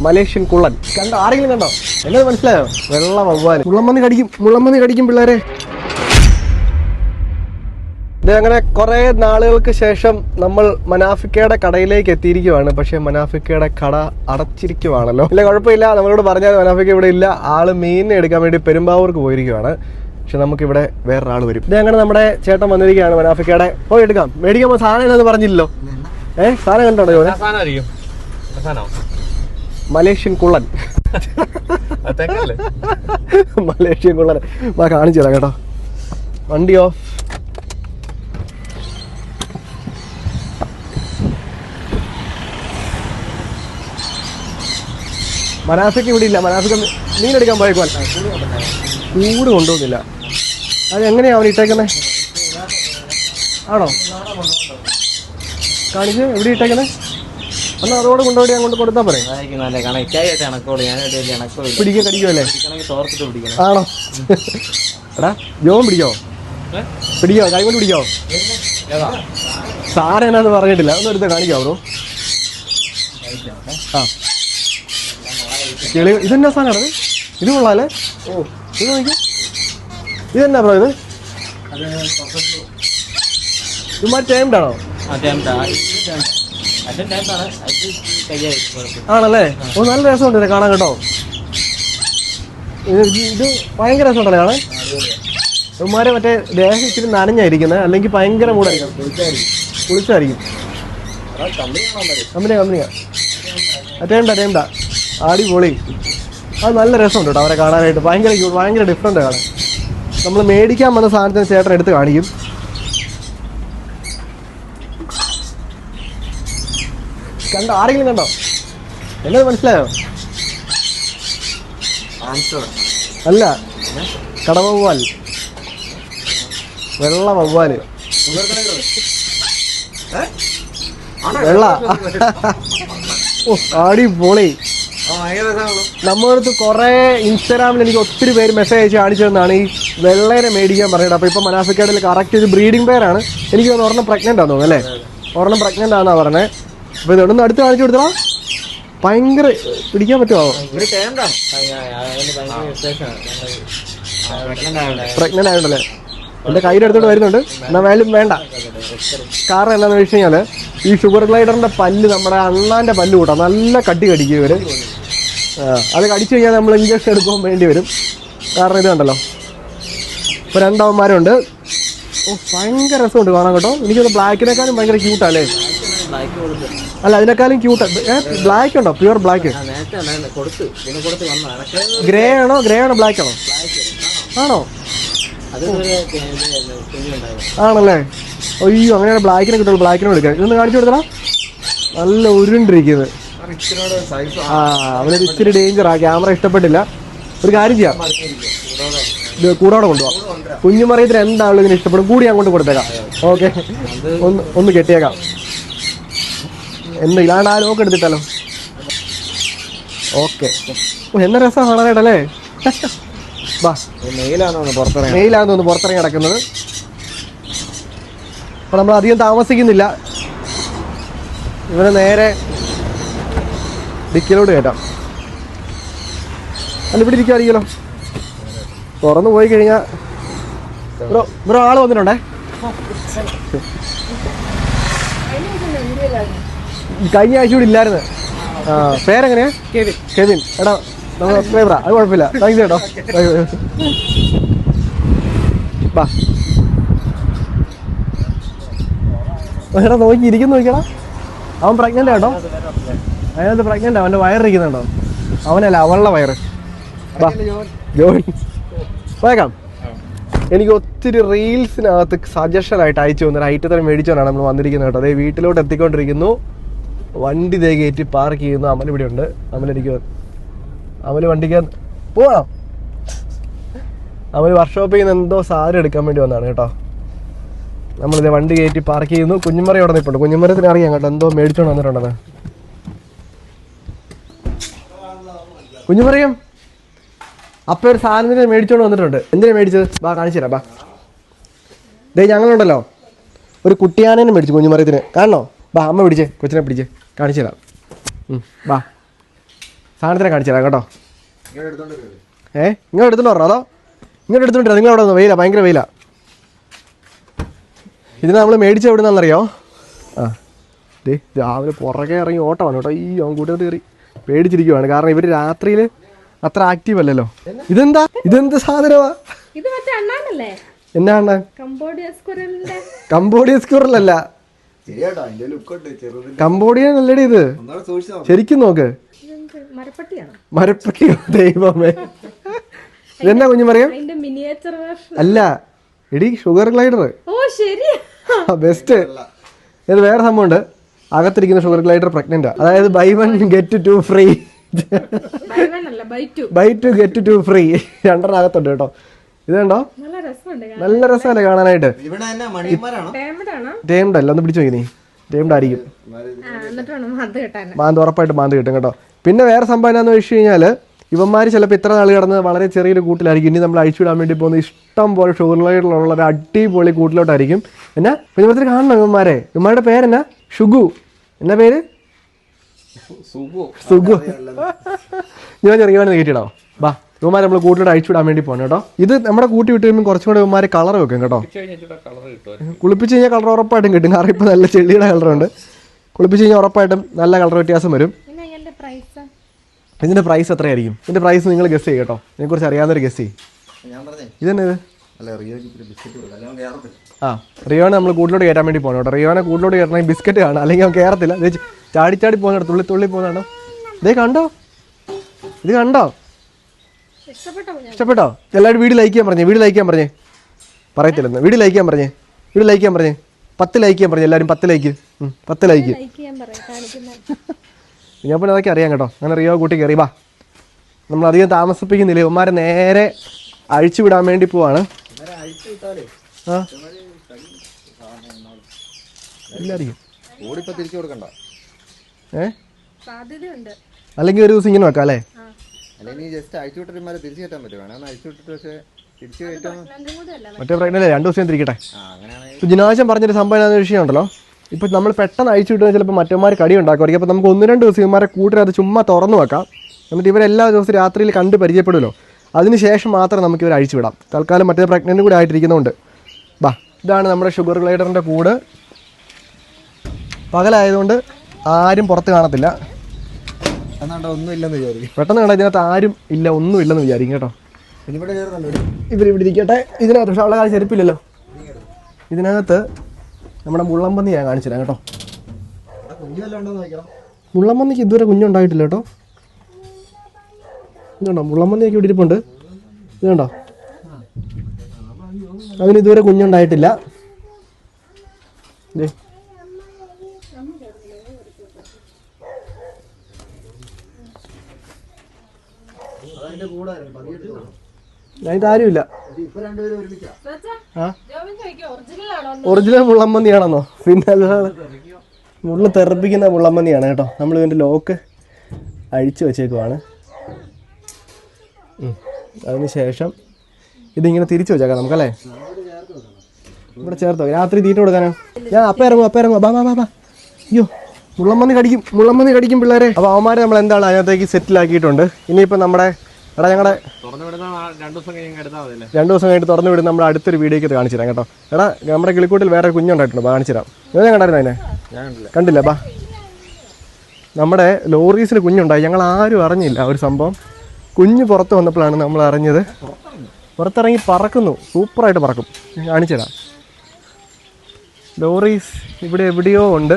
Malaysian കുള്ളൻ. കണ്ടോ ആരെങ്കിലും കണ്ടോ? എന്നത് മനസ്സിലായോ? വെള്ള വവ്വാൻ മുള്ളമ്മന്ന് കടിക്കും മുള്ളമ്മന്ന് കടിക്കും പിള്ളേരെ. ഇത് അങ്ങനെ കുറെ നാളുകൾക്ക് ശേഷം നമ്മൾ മനാഫിക്കയുടെ കടയിലേക്ക് എത്തിയിരിക്കുവാണ്. പക്ഷെ മനാഫിക്കയുടെ കട അടച്ചിരിക്കുവാണല്ലോ. അല്ലെ കുഴപ്പമില്ല. നമ്മളോട് പറഞ്ഞാൽ മനാഫിക്ക ഇവിടെ ഇല്ല. ആൾ മീൻ എടുക്കാൻ വേണ്ടി പെരുമ്പാവൂർക്ക് പോയിരിക്കുവാണ്. പക്ഷെ നമുക്കിവിടെ വേറൊരാൾ വരും. ഇത് അങ്ങനെ നമ്മുടെ ചേട്ടൻ വന്നിരിക്കുകയാണ് മനാഫിക്കയുടെ. പോയി എടുക്കാം. മേടിക്കാൻ സാധനം എന്നാന്ന് പറഞ്ഞില്ലല്ലോ. ഏഹ് സാധനം കണ്ടോ സാധനമായിരിക്കും സാധനോ മലേഷ്യൻ കുള്ളൻ. മലേഷ്യൻ കുള്ളൻ. വാ കാണിച്ചു തരാം കേട്ടോ ഓഫ്. മനാഫിക്ക് ഇവിടെ ഇല്ല. മനാഫിക്ക് മീനെടുക്കാൻ പോയേക്കുവാൻ. ചൂട് കൊണ്ടുപോകുന്നില്ല അത് എങ്ങനെയാ അവൻ ഇട്ടേക്കുന്നത് ആണോ? കാണിച്ച് എവിടെ ഇട്ടേക്കുന്നത് എന്നാൽ അതോട് കൊണ്ടുപോയി അങ്ങോട്ട് കൊടുത്താൽ പറയും നല്ല കണക്കായിട്ട് ഞാനായിട്ട് വലിയ കടിക്കുമല്ലേ തോർത്തിട്ട് പിടിക്കണം. ആണോ? എടാ ജോൺ പിടിക്കോ? പിടിക്കോ? കൈ കൊണ്ട് പിടിക്കോ? ഏതാ? എന്നാന്ന് പറഞ്ഞിട്ടില്ല. ഒന്ന് എടുത്ത് കാണിക്കാവോ ബ്രോ? ആ. കിളി ഇതെന്നാ സാധനമാണ് ഇത് കൊള്ളാല്ലേ? ഓ. ഇത് നോക്കി. ഇതെന്നാ ബ്രോ ഇത്? മറ്റേ ടൈംഡ് ആണോ? ആ ടൈംട്ടാ ആണല്ലേ? ഓ നല്ല രസമുണ്ട് ഇത് കാണാൻ കേട്ടോ. ഇത് ഇത് ഭയങ്കര രസമുണ്ടല്ലേ കാണാൻ? ഉമ്മാരെ മറ്റേ ദേഹം ഇച്ചിരി നനഞ്ഞായിരിക്കുന്നത് അല്ലെങ്കിൽ ഭയങ്കര മൂടായിരിക്കും. കുളിച്ചായിരിക്കും. കമ്പനിയാ കമ്പനിയാ. അറ്റേണ്ട അറ്റേണ്ട അടിപൊളി. അത് നല്ല രസമുണ്ട് കേട്ടോ അവരെ കാണാനായിട്ട്. ഭയങ്കര ഭയങ്കര ഡിഫറെന്റ് കാണാൻ. നമ്മൾ മേടിക്കാൻ വന്ന സാധനത്തിന് ചേട്ടൻ എടുത്ത് കാണിക്കും. കണ്ടോ? ആരെങ്കിലും കണ്ടോ? എന്നത് മനസ്സിലായോ? അല്ല. കടവവ്വാൽ വെള്ള വവ്വാൽ. വെള്ള. ഓ അടിപൊളി. നമ്മളടുത്ത് കുറെ ഇൻസ്റ്റാഗ്രാമിൽ എനിക്ക് ഒത്തിരി പേര് മെസ്സേജ് അയച്ച് കാണിച്ചു തന്നാണ് ഈ വെള്ളേനെ മേടിക്കാൻ പറയുന്നത് അപ്പൊ ഇപ്പൊ മനാഫിക്കാടിൽ കറക്റ്റ് ഒരു ബ്രീഡിംഗ് പേരാണ് എനിക്ക് തോന്നുന്നു ഒരെണ്ണം പ്രഗ്നന്റ് ആണെന്ന് തോന്നുന്നു അല്ലേ? ഒരെണ്ണം പ്രഗ്നന്റ് ആണെന്നാ പറഞ്ഞത് അപ്പൊ ഇതൊന്ന് അടുത്ത് കാണിച്ചു കൊടുത്തോ ഭയങ്കര പിടിക്കാൻ പറ്റുമോ? പ്രഗ്നന്റ് ആയതുകൊണ്ടല്ലേ എന്റെ കയ്യിൽ എടുത്തോണ്ട് വരുന്നുണ്ട്. എന്നാ വേലും വേണ്ട. കാരണം എന്താണെന്ന് വെച്ച് കഴിഞ്ഞാൽ ഈ ഷുഗർ ഗ്ലൈഡറിന്റെ പല്ല് നമ്മുടെ അണ്ണാന്റെ പല്ല് കൂട്ടാം. നല്ല കട്ടി കടിക്കും ഇവർ. അത് കടിച്ചു കഴിഞ്ഞാൽ നമ്മൾ ഇഞ്ചക്ഷൻ എടുക്കാൻ വേണ്ടി വരും. കാരണം ഇത് കണ്ടല്ലോ. ഇപ്പൊ രണ്ടവന്മാരുണ്ട്. ഓ ഭയങ്കര രസമുണ്ട് കാണാൻ കേട്ടോ. എനിക്കത് ബ്ലാക്കിനേക്കാളും ഭയങ്കര ക്യൂട്ടല്ലേ ബ്ലാക്ക് കൊടുത്ത് അല്ല അതിനേക്കാളും ക്യൂട്ട് ബ്ലാക്ക് ഉണ്ടോ? പ്യുവർ ബ്ലാക്ക് ഗ്രേ ആണോ? ഗ്രേ ആണോ? ബ്ലാക്ക് ആണോ? ആണോ? ആണല്ലേ? അയ്യോ അങ്ങനെയാണ് ബ്ലാക്കിനെ കിട്ടുള്ളൂ. ബ്ലാക്കിനെ എടുക്കാൻ ഇതൊന്ന് കാണിച്ചു കൊടുത്തടാ. നല്ല ഉരുണ്ടിരിക്കുന്നത്. ആ അവനൊരു ഇച്ചിരി ആ. ക്യാമറ ഇഷ്ടപ്പെട്ടില്ല. ഒരു കാര്യം ചെയ്യാം. കൂടോടെ കൊണ്ടുപോകാം കുഞ്ഞുമറിയത്തിന് എന്താണല്ലോ ഇതിന് ഇഷ്ടപ്പെടും. കൂടി അങ്ങോട്ട് കൊടുത്തേക്കാം. ഓക്കെ ഒന്ന് ഒന്ന് കെട്ടിയേക്കാം. എന്ത് ഇതാണ് ആ ലോക്ക് എടുത്തിട്ടല്ലോ? ഓക്കെ. എന്ന രസം കാണാനായിട്ടല്ലേ വാ. മെയിലാണോ പുറത്തിറങ്ങി മെയിലാന്ന് തോന്നുന്നു പുറത്തിറങ്ങി കിടക്കുന്നത് അപ്പൊ നമ്മൾ അധികം താമസിക്കുന്നില്ല. ഇവനെ നേരെ ഡിക്കിലോട് കേട്ടോ അല്ല ഇവിടെ ഇരിക്കുമായിരിക്കുമല്ലോ തുറന്നു പോയി കഴിഞ്ഞാൽ ബ്രോ ബ്രോ ആൾ വന്നിട്ടുണ്ടേ? കഴിഞ്ഞ ആഴ്ച കൂടി ഇല്ലായിരുന്നു. പേരെങ്ങനെയാ? കെവിൻ. എടാ നമ്മൾ സബ്സ്ക്രൈബറാ അത് കുഴപ്പമില്ല. താങ്ക്സ് കേട്ടോ ബാ. എടാ നോക്കി ഇരിക്കുന്നു നോക്കിയടാ. അവൻ പ്രഗ്നന്റ് കേട്ടോ. അതിനകത്ത് പ്രഗ്നന്റ് അവന്റെ വയറിരിക്കുന്നുണ്ടോ? അവനല്ല അവളുടെ വയറ്. ബാ. ജോൺ വേഗം എനിക്ക് ഒത്തിരി റീൽസിനകത്ത് സജഷനായിട്ട് അയച്ചു തന്നൊരു ഐറ്റത്തിന് മേടിച്ചോണ്ടാണ് നമ്മൾ വന്നിരിക്കുന്നത് കേട്ടോ. അതേ വീട്ടിലോട്ട് എത്തിക്കൊണ്ടിരിക്കുന്നു. വണ്ടി ദേ കയറ്റി പാർക്ക് ചെയ്യുന്നു. അമൽ ഇവിടെ ഉണ്ട് അമലിരിക്കുക അമൽ വണ്ടിക്ക് പോവാണോ? അമൽ വർക്ക്ഷോപ്പിൽ നിന്ന് എന്തോ സാധനം എടുക്കാൻ വേണ്ടി വന്നതാണ് കേട്ടോ. നമ്മളിത് വണ്ടി കയറ്റി പാർക്ക് ചെയ്യുന്നു. കുഞ്ഞുമറി അവിടെ നിൽപ്പുണ്ട് കുഞ്ഞുമരത്തിന് അറിയാം കേട്ടോ. എന്തോ മേടിച്ചോണ്ട് വന്നിട്ടുണ്ടെന്ന്. കുഞ്ഞുമറിയം അപ്പൊ ഒരു സാധനത്തിന് മേടിച്ചോണ്ട് വന്നിട്ടുണ്ട്? എന്തിനാ മേടിച്ചത്? ബാ കാണിച്ചു ബാ. ദേ ഞങ്ങളുണ്ടല്ലോ. ഒരു കുട്ടിയാനേനെ മേടിച്ചു കുഞ്ഞുമറിയത്തിന്. കാണണോ? ബാ അമ്മ പിടിച്ചേ കൊച്ചിനെ പിടിച്ചേ. കാണിച്ചു തരാം. വാ. സാധനത്തിനെ കാണിച്ചു തരാം കേട്ടോ. ഏ ഇങ്ങോട്ട് എടുത്തോണ്ട് പറഞ്ഞോ അതോ? ഇങ്ങോട്ട് എടുത്തോണ്ട് നിങ്ങൾ അവിടെ വെയില ഭയങ്കര വെയില. ഇതിന് നമ്മൾ മേടിച്ച എവിടെ നിന്നറിയോ ആ. ദേ രാവിലെ പുറകെ ഇറങ്ങി ഓട്ടമാണ് കേട്ടോ. ഈ ഓൻ കയറി പേടിച്ചിരിക്കുവാണ്. കാരണം ഇവർ രാത്രിയിൽ അത്ര ആക്റ്റീവ് അല്ലല്ലോ. ഇതെന്താ? ഇതെന്ത് സാധനമാ? ഇത് മറ്റേ അണ്ണാനല്ലേ? എന്നാണ് കംബോഡിയ സ്കുരലിന്റെ കംബോഡിയൻ അല്ലടി ഇത്. ശരിക്കും നോക്ക്. മരപ്പട്ടിയോ ദൈവമേ. ഇതെന്നാ കുഞ്ഞു പറയാം? അല്ല എടി ഷുഗർ ഗ്ലൈഡർ ഓ ശരി ബെസ്റ്റ് ഇത് വേറെ സംഭവമുണ്ട്. അകത്തിരിക്കുന്ന ഷുഗർ ഗ്ലൈഡർ പ്രഗ്നന്റ് അതായത് buy one get two free buy two get two free രണ്ടെണ്ണം അകത്തുണ്ട് കേട്ടോ. ഇത് കണ്ടോ നല്ല രസമുണ്ട് നല്ല രസമല്ലേ കാണാനായിട്ട്? ടേംഡ് അല്ല ഒന്ന് പിടിച്ചു നോക്കി നീ. ടേംഡ് ആയിരിക്കും മാന്ത് ഉറപ്പായിട്ട് മാന്ത് കിട്ടും കേട്ടോ. പിന്നെ വേറെ സംഭവം എന്നാന്ന് വെച്ച് കഴിഞ്ഞാൽ ഇവന്മാർ ചിലപ്പോൾ ഇത്ര നാൾ കിടന്ന് വളരെ ചെറിയൊരു കൂട്ടിലായിരിക്കും. ഇനി നമ്മൾ അഴിച്ചുവിടാൻ വേണ്ടി പോകുന്ന ഇഷ്ടം പോലെ ഷുഗറിലുള്ള ഒരു അടിപൊളി കൂട്ടിലോട്ടായിരിക്കും. എന്നാ കുഞ്ഞുമത്തിൽ കാണണം ഇവന്മാരെ? ഇവന്മാരുടെ പേരെന്നാ? ഷുഗു. എന്നാ പേര്? സുഗു. ഞാൻ ചെറിയ കയറ്റിടാം വാ ഇവന്മാർ നമ്മൾ കൂട്ടിലോട്ട് അഴിച്ചുവിടാൻ വേണ്ടി പോകണം കേട്ടോ. ഇത് നമ്മുടെ കൂട്ടി വിട്ട് കഴിയുമ്പോൾ കുറച്ചും കൂടെ ഇവന്മാർ കളർ വെക്കും കേട്ടോ. കുളിപ്പിച്ച് കഴിഞ്ഞാൽ കളർ ഉറപ്പായിട്ടും കിട്ടും. കാരണം ഇപ്പോൾ നല്ല ചെളിയുടെ കളറുണ്ട് കുളിപ്പിച്ച് കഴിഞ്ഞാൽ ഉറപ്പായിട്ടും നല്ല കളർ വ്യത്യാസം വരും. ഇതിന്റെ പ്രൈസ് എത്രയായിരിക്കും? ഇതിന്റെ പ്രൈസ് നിങ്ങൾ ഗസ് ചെയ്യും കേട്ടോ. ഇതിനെ കുറിച്ച് അറിയാവുന്നൊരു ഗസ് ചെയ്യും. ഞാൻ പറഞ്ഞേ. ഇതെന്നെ ആ റിയോനെ നമ്മൾ കൂട്ടിലോട്ട് കയറ്റാൻ വേണ്ടി പോകണം കേട്ടോ. റിയോനെ കൂട്ടിലോട്ട് കയറണമെങ്കിൽ ബിസ്ക്കറ്റ് കാണാം. അല്ലെങ്കിൽ അവൻ കയറത്തില്ല ചാടി ചാടി പോകുന്നുണ്ട് തുള്ളി തുള്ളി പോകുന്നുണ്ടോ ഇതേ കണ്ടോ? ഇത് കണ്ടോ? ഇഷ്ടപ്പെട്ടോ എല്ലാവരും വീട് ലൈക്ക് ചെയ്യാൻ പറഞ്ഞേ വീട് ലൈക്ക് ചെയ്യാൻ പറഞ്ഞേ. പറയത്തില്ലെന്ന്. വീട് ലൈക്ക് ചെയ്യാൻ പറഞ്ഞേ വീട് ലൈക്ക് ചെയ്യാൻ പറഞ്ഞേ. പത്ത് ലൈക്ക് ചെയ്യാൻ പറഞ്ഞു എല്ലാവരും പത്ത് ലൈക്ക് ഉം, പത്ത് ലൈക്ക് ഞാൻ പിന്നെ അതൊക്കെ അറിയാം കേട്ടോ. അങ്ങനെ റിയോ കൂട്ടി കയറി വാ. നമ്മൾ അധികം താമസിപ്പിക്കുന്നില്ല? ഉമ്മാരെ നേരെ അഴിച്ചു വിടാൻ വേണ്ടി പോവാണ്. ആ? ഇല്ലായിരിക്കും ഓടിപ്പോ തിരിച്ചു കൊടുക്കണ്ട. ഏ? അല്ലെങ്കിൽ ഒരു ദിവസം ഇങ്ങനെ വെക്കാം അല്ലേ? അല്ലെങ്കിൽ നീ ജസ്റ്റ് അഴിച്ചു വിട്ടിട്ട് തിരിച്ചു കയറ്റാൻ പറ്റും വേണമെന്ന് അഴിച്ചു വിട്ടിട്ട് പക്ഷേ തിരിച്ചു കയറ്റാൻ രണ്ടും കൂടെ അല്ല മറ്റേ പ്രഗ്നല്ലേ രണ്ടു ദിവസം തിരിക്കട്ടെ. ആ അങ്ങനെയാണെങ്കിൽ ഇപ്പൊ ജിനാശം പറഞ്ഞൊരു സംഭവം എന്താണെന്ന് വിഷയമുണ്ടല്ലോ? ഇപ്പൊ നമ്മൾ പെട്ടെന്ന് അഴിച്ചു വിട്ടാൽ ചിലപ്പോൾ മറ്റന്മാർ കടി ഉണ്ടാക്കുമായിരിക്കും അപ്പോൾ നമുക്ക് ഒന്ന് രണ്ട് ദിവസം ഇവന്മാരെ കൂട്ടിനകത്ത് ചുമ്മാ തുറന്നു വെക്കാം. എന്നിട്ട് ഇവരെല്ലാ ദിവസവും രാത്രിയിൽ കണ്ട് പരിചയപ്പെടുമല്ലോ. അതിനുശേഷം മാത്രം നമുക്ക് ഇവർ അഴിച്ചു വിടാം. തൽക്കാലം മറ്റേ പ്രഗ്നന്റ് കൂടി ആയിട്ടിരിക്കുന്നതുകൊണ്ട് ബാ ഇതാണ് നമ്മുടെ ഷുഗർ ഗ്ലൈഡറിന്റെ കൂട്. പകലായതുകൊണ്ട് ആരും പുറത്ത് കാണത്തില്ല. എന്നാണ്ടോ ഒന്നും ഇല്ലെന്ന് വിചാരിക്കും. പെട്ടെന്ന് കണ്ടാൽ ഇതിനകത്ത് ആരും ഇല്ല ഒന്നും ഇല്ലെന്ന് വിചാരിക്കും കേട്ടോ. ഇവിടെ കയറുന്നുണ്ട് ഇവർ ഇവിടെ ഇരിക്കട്ടെ. ഇതിനകത്ത് പക്ഷെ അവളെ കാലം ചെരുപ്പില്ലല്ലോ. ഇതിനകത്ത് നമ്മുടെ മുള്ളമ്പന്നി ഞാൻ കാണിച്ചു തരാം കേട്ടോ മുള്ളമ്പന്നിക്ക് ഇതുവരെ കുഞ്ഞുണ്ടായിട്ടില്ല കേട്ടോ. ഇതുണ്ടോ മുള്ളമ്പന്നിയൊക്കെ ഇവിടെ ഇരിപ്പുണ്ട്. ഇതുണ്ടോ അതിന് ഇതുവരെ കുഞ്ഞുണ്ടായിട്ടില്ല. ദേ. അതിന്റെ ആരുമില്ല. ഇപ്പൊ രണ്ടുപേരും ഒരുമിച്ചാ? ആ? ജോബിൻ ചോദിക്കും ഒറിജിനൽ ആണോ ഒറിജിനൽ മുള്ളമ്പന്നിയാണെന്നോ പിന്നെ അല്ലാതെ മുള്ള തെറപ്പിക്കുന്ന മുള്ളമ്മന്തിയാണ് കേട്ടോ. നമ്മൾ ഇതിന്റെ ലോക്ക് അഴിച്ചു വെച്ചേക്കുവാണ്. അതിനുശേഷം അതിന് ശേഷം ഇതിങ്ങനെ തിരിച്ചു വെച്ചേക്കാം നമുക്കല്ലേ? ഇവിടെ ചേർത്തോ രാത്രി തീറ്റ കൊടുക്കാനോ? ഞാൻ അപ്പ ഇറങ്ങും അപ്പ ഇറങ്ങും. ബാ ബാ ബാ ബാ അയ്യോ മുള്ളമ്മന്തി കടിക്കും മുള്ളമ്മന്തി കടിക്കും പിള്ളേരെ. അപ്പോൾ അവന്മാരെ നമ്മൾ എന്താണ് അതിനകത്തേക്ക് സെറ്റിലാക്കിയിട്ടുണ്ട് ഇനിയിപ്പോൾ നമ്മുടെ എടാ ഞങ്ങളുടെ രണ്ടു ദിവസം കഴിഞ്ഞിട്ട് തുറന്നു വിടുന്ന നമ്മുടെ അടുത്തൊരു വീഡിയോക്ക് കാണിച്ചു തരാം കേട്ടോ. എടാ നമ്മുടെ കിളിക്കൂട്ടിൽ വേറെ കുഞ്ഞുണ്ടായിട്ടുണ്ട് കാണിച്ചു തരാം. ഞാൻ കണ്ടായിരുന്നു അതിനെ? കണ്ടില്ല. ബാ. നമ്മുടെ ലോറീസിൽ കുഞ്ഞുണ്ടായി. ഞങ്ങൾ ആരും അറിഞ്ഞില്ല ഒരു സംഭവം. കുഞ്ഞ് പുറത്ത് വന്നപ്പോഴാണ് നമ്മൾ അറിഞ്ഞത്. പുറത്തിറങ്ങി. പറക്കുന്നു. സൂപ്പറായിട്ട് പറക്കും. കാണിച്ചു തരാം. ലോറീസ് ഇവിടെ എവിടെയോ ഉണ്ട്.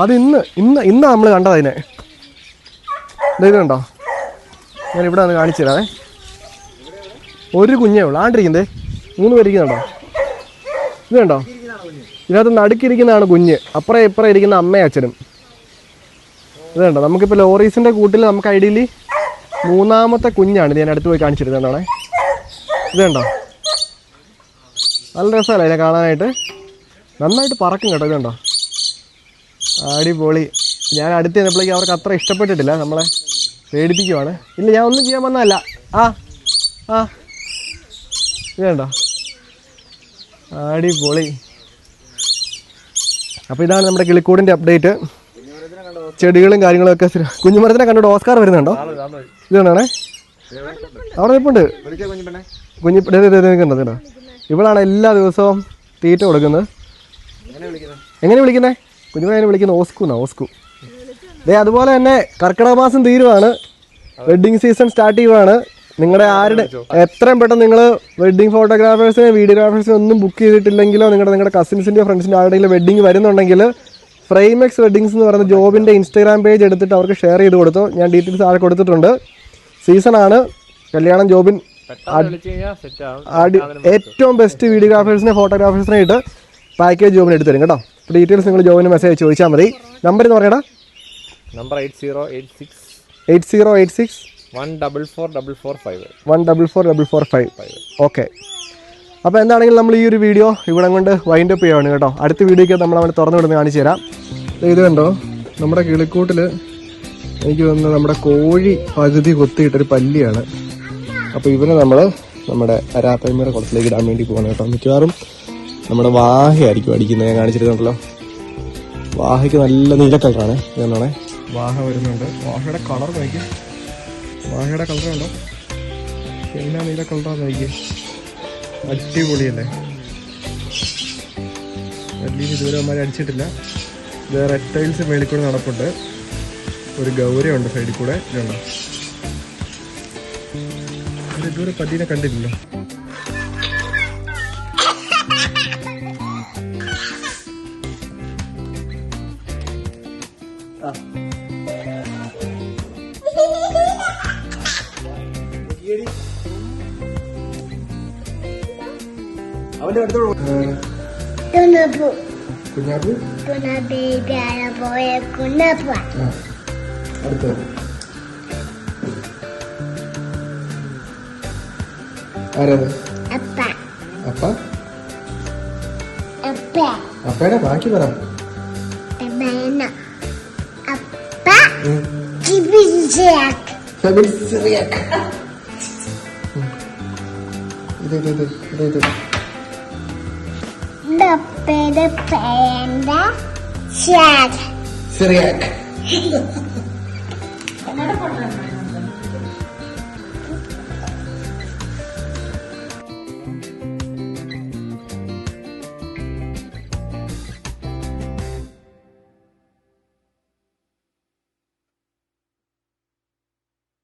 അത് ഇന്ന് ഇന്ന് ഇന്ന് നമ്മൾ കണ്ടത് അതിനെ. ദേ ഇത് കണ്ടോ? ഞാൻ ഇവിടെ വന്ന് കാണിച്ചു തരാം ഒരു കുഞ്ഞേ ഉള്ളൂ. ആണ്ടിരിക്കുന്നേ. മൂന്ന് പേരിക്കുന്നുണ്ടോ ഇത് കണ്ടോ? ഇതിനകത്ത് നടുക്കിരിക്കുന്നതാണ് കുഞ്ഞ്. അപ്പുറം ഇപ്പുറം ഇരിക്കുന്ന അമ്മയും അച്ഛനും. ഇത് കണ്ടോ? നമുക്കിപ്പോൾ ലോറീസിന്റെ കൂട്ടിൽ നമുക്ക് ഐഡിയലി മൂന്നാമത്തെ കുഞ്ഞാണ് ഞാൻ അടുത്ത് പോയി കാണിച്ചിരുന്നത് എന്താണ് ഇത് കണ്ടോ? നല്ല രസമല്ലേ ഇതിനെ കാണാനായിട്ട്? നന്നായിട്ട് പറക്കും കേട്ടോ ഇതുണ്ടോ അടിപൊളി. ഞാൻ അടുത്ത് ചെന്നപ്പോഴേക്കും അവർക്ക് അത്ര ഇഷ്ടപ്പെട്ടിട്ടില്ല നമ്മളെ. പേടിപ്പിക്കുവാണ്. ഇല്ല ഞാൻ ഒന്നും ചെയ്യാൻ വന്നതല്ല. ആ ആ. ഇത് ആടി പൊളി അപ്പോൾ ഇതാണ് നമ്മുടെ കിളിക്കൂടിന്റെ അപ്ഡേറ്റ് ചെടികളും കാര്യങ്ങളും ഒക്കെ സ്ഥിരം- കുഞ്ഞുമരത്തിനെ കണ്ടോ ഓസ്കാർ വരുന്നുണ്ടോ? ഇതാണേ അവിടെ നിൽപ്പുണ്ട്. കുഞ്ഞു കണ്ടോ ഇവളാണ് എല്ലാ ദിവസവും തീറ്റ കൊടുക്കുന്നത്. എങ്ങനെ വിളിക്കുന്നത്? കുഞ്ഞുമനെ വിളിക്കുന്നത് ഓസ്കു എന്നാ ഓസ്കു. ദേ അതുപോലെ തന്നെ കർക്കിടക മാസം തീരുവാണ്. വെഡ്ഡിങ് സീസൺ സ്റ്റാർട്ട് ചെയ്യുവാണ്. നിങ്ങളുടെ ആരുടെ എത്രയും പെട്ടെന്ന് നിങ്ങൾ വെഡ്ഡിങ് ഫോട്ടോഗ്രാഫേഴ്സിനെ വീഡിയോഗ്രാഫേഴ്സിനെ ഒന്നും ബുക്ക് ചെയ്തിട്ടില്ലെങ്കിലോ നിങ്ങളുടെ നിങ്ങളുടെ കസിൻസിന്റെയോ ഫ്രണ്ട്സിന്റെ ആരുടെയെങ്കിലും വെഡ്ഡിങ് വരുന്നുണ്ടെങ്കിൽ ഫ്രെയിമെക്സ് വെഡ്ഡിങ്സ് എന്ന് പറയുന്ന ജോബിന്റെ ഇൻസ്റ്റാഗ്രാം പേജ് എടുത്തിട്ട് അവർക്ക് ഷെയർ ചെയ്ത് കൊടുത്തു. ഞാൻ ഡീറ്റെയിൽസ് ആൾ കൊടുത്തിട്ടുണ്ട്. സീസണാണ് കല്യാണം ജോബിൻ ഏറ്റവും ബെസ്റ്റ് വീഡിയോഗ്രാഫേഴ്സിനെ ഫോട്ടോഗ്രാഫേഴ്സിനെ ഇട്ട് പാക്കേജ് ജോബിന് എടുത്തു തരും കേട്ടോ. ഡീറ്റെയിൽസ് നിങ്ങൾ ജോബിന് മെസ്സേജ് ചോദിച്ചാൽ മതി. നമ്പർ എന്ന് പറയടാ. Number eight zero eight six eight zero eight six one double four double four five one double four double four five five okay അപ്പോൾ എന്താണെങ്കിലും നമ്മൾ ഈ ഒരു വീഡിയോ ഇവിടെ കൊണ്ട് വൈൻഡ് അപ്പ് ചെയ്യുകയാണ് കേട്ടോ. അടുത്ത വീഡിയോയ്ക്ക് നമ്മൾ അവിടെ തുറന്നു വിടുന്ന കാണിച്ചു തരാം. ഇത് കണ്ടോ? നമ്മുടെ കിളിക്കൂട്ടിൽ എനിക്ക് വന്ന് നമ്മുടെ കോഴി പകുതി കൊത്തിയിട്ടൊരു പല്ലിയാണ്. അപ്പോൾ ഇവനെ നമ്മൾ നമ്മുടെ അരാത്തമ്മയുടെ കുളത്തിലേക്ക് ഇടാൻ വേണ്ടി പോകണം കേട്ടോ. മിക്കവാറും നമ്മുടെ വാഹയായിരിക്കും അടിക്കുന്നത്. ഞാൻ കാണിച്ചിരുന്നുണ്ടല്ലോ വാഹയ്ക്ക് നല്ല നീല കളറാണ്. ഇതെന്നാണേ വാഹ വരുന്നുണ്ട്. വാഹയുടെ കളർ നോക്കി. വാഹയുടെ കളർ കണ്ടോ? എന്നാ നീല കളറാണ് നോക്കി. അടിപൊളിയല്ലേ? വലിയ ഇതുവരെ അവന്മാരെ അടിച്ചിട്ടില്ല. ഇത് ടൈൽസ് മേളിൽ കൂടെ നടപ്പുണ്ട്. ഒരു ഗൗരയുണ്ട് സൈഡിൽ കൂടെ. ഇതുവരെ പതിനെ കണ്ടില്ലല്ലോ അവന്റെ അടുത്തോട് കുഞ്ഞാപ്പു. പോയ ആരാത്? അപ്പ. അപ്പ? അപ്പ. അപ്പയുടെ ബാക്കി പറ. ഇത് ഇത് ഇത് ഇത്. പേര് ഷാക്ക് സിറിയാക്ക്